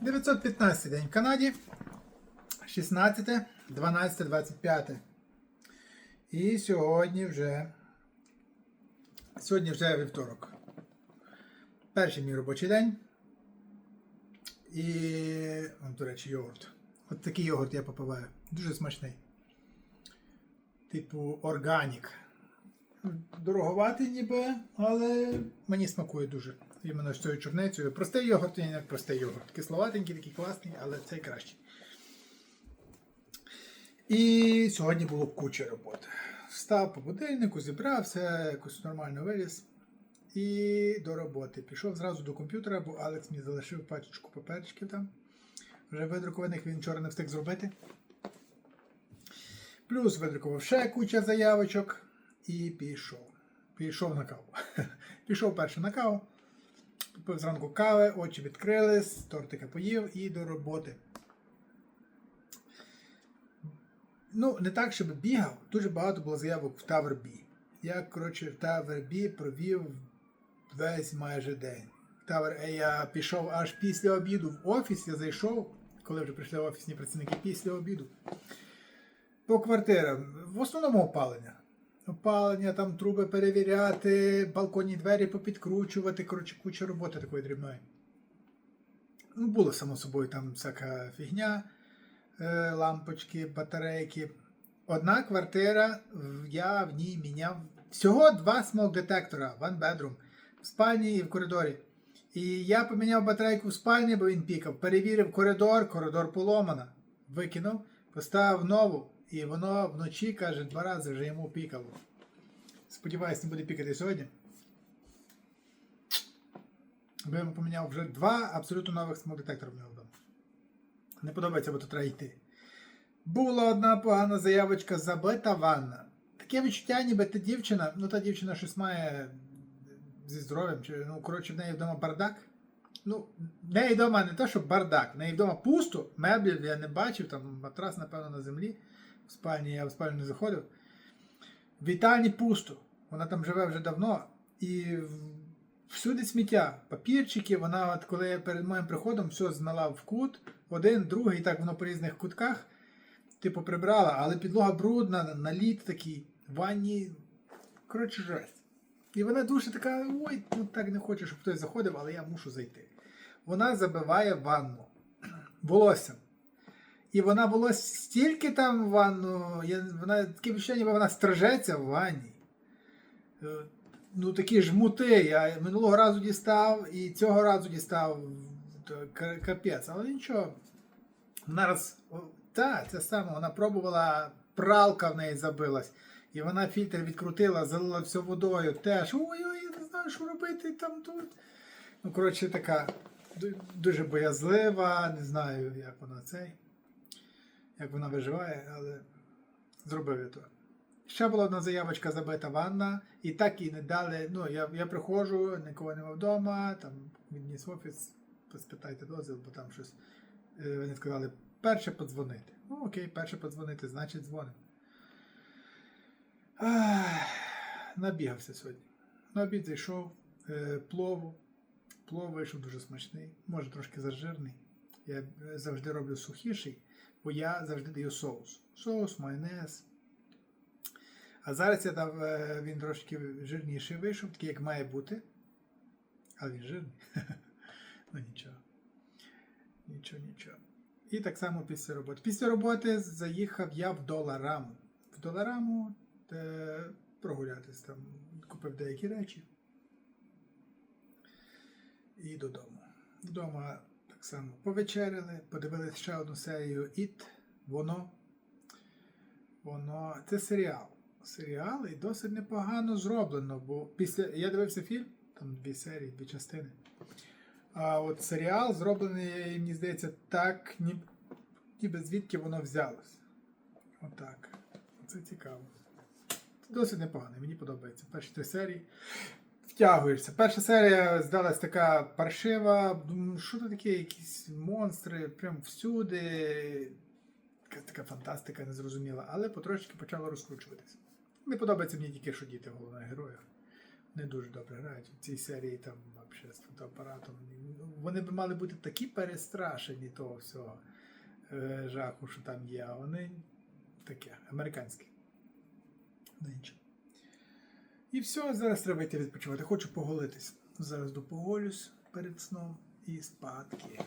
915 день в Канаді. 16, 12, 25. І сьогодні вже. Сьогодні вже вівторок. Перший мій робочий день. І. До речі, йогурт. От такий йогурт я попиваю. Дуже смачний. Типу органік. Дороговатий ніби, але мені смакує дуже. Іменно з цією чорницею. Простий йогурт, він як простий йогурт. Кисловатенький, такий класний, але цей кращий. І сьогодні було куча роботи. Встав по будильнику, зібрався, якось нормально виліз. І до роботи. Пішов зразу до комп'ютера, бо Алекс мені залишив пачечку паперчиків там. Вже видрукованих він вчора не встиг зробити. Плюс видрукував ще куча заявочок і пішов. Пішов на каву. Пішов перше на каву. Попив зранку кави, очі відкрились, тортика поїв і до роботи. Ну, не так, щоб бігав. Дуже багато було заявок в B. Я, коротше, в B провів весь майже день. A я пішов аж після обіду в офіс, я зайшов, коли вже прийшли офісні працівники після обіду. По квартирам. В основному опалення. Опалення, там труби перевіряти, балконні двері попідкручувати, коротше, куча роботи такої дрібної. Ну, було, само собою, там всяка фігня, е, лампочки, батарейки. Одна квартира, я в ній міняв всього два смок детектора, one bedroom, в спальні і в коридорі. І я поміняв батарейку в спальні, бо він пікав. Перевірив коридор, коридор поломана. Викинув, поставив нову, і воно вночі, каже, два рази вже йому пікало. Сподіваюсь, не буде пікати сьогодні. Бо йому поміняв вже два абсолютно нових смок-детектора в нього вдома. Не подобається, бо тут треба йти. Була одна погана заявочка забита ванна. Таке відчуття, ніби та дівчина, ну та дівчина щось має зі здоров'ям, чи ну, коротше, в неї вдома бардак. Ну, в неї вдома не то, що бардак, в неї вдома пусто, меблів я не бачив, там матрас, напевно, на землі. В спальні я в спальню не заходив. Вітальні пусто. Вона там живе вже давно. І всюди сміття, папірчики, вона, от коли я перед моїм приходом все знала в кут, один, другий, так воно по різних кутках, типу, прибрала, але підлога брудна, наліт такий, ванні, коротше, жесть. І вона дуже така, ой, ну так не хочу, щоб хтось заходив, але я мушу зайти. Вона забиває ванну волоссям. І вона волосся стільки там в ванну, вона таке відчуття, ніби вона стрижеться в ванні. Е, Ну, такі жмути. Я минулого разу дістав і цього разу дістав капець. Але нічого. Вона роз... о, Та, це саме, вона пробувала, пралка в неї забилась. І вона фільтр відкрутила, залила все водою. Теж ой-ой, я не знаю, що робити там тут. Ну, коротше, така дуже боязлива, не знаю, як вона цей, як вона виживає, але зробив я то. Ще була одна заявочка забита ванна, і так і не дали. Ну, я, я приходжу, нікого нема вдома, там відніс офіс, спитайте дозвіл, бо там щось. е, Вони сказали, перше подзвонити. Ну, окей, перше подзвонити, значить дзвонимо. Набігався сьогодні. На обід зайшов, е, плову. Плов вийшов дуже смачний, може трошки зажирний. Я завжди роблю сухіший, бо я завжди даю соус. Соус, майонез. А зараз я дав, е, він трошки жирніший вийшов, такий, як має бути. Але він жирний. ну нічого. Нічого, нічого. І так само після роботи. Після роботи заїхав я в Долараму. В Долараму прогулятись там, купив деякі речі. І додому. Вдома так само повечеряли, подивилися ще одну серію It. Воно. Воно. Це серіал. Серіал і досить непогано зроблено, бо після. Я дивився фільм, там дві серії, дві частини. А от серіал зроблений, мені здається, так, ні- ніби звідки воно взялось. Отак. Це цікаво. Це Досить непогано, мені подобається. Перші три серії втягуєшся. Перша серія здалась така паршива. Що тут таке? Якісь монстри, прям всюди. Якась така фантастика незрозуміла, але потрошки почало розкручуватися. Не подобається мені тільки, що діти головного героїв. Не дуже добре грають. У цій серії там взагалі з фотоапаратом. Вони б мали бути такі перестрашені того всього е, жаху, що там є, а вони таке, американські. Ну, Не. І все, зараз треба йти відпочивати. Хочу поголитись. Зараз доповолюсь перед сном і спадки.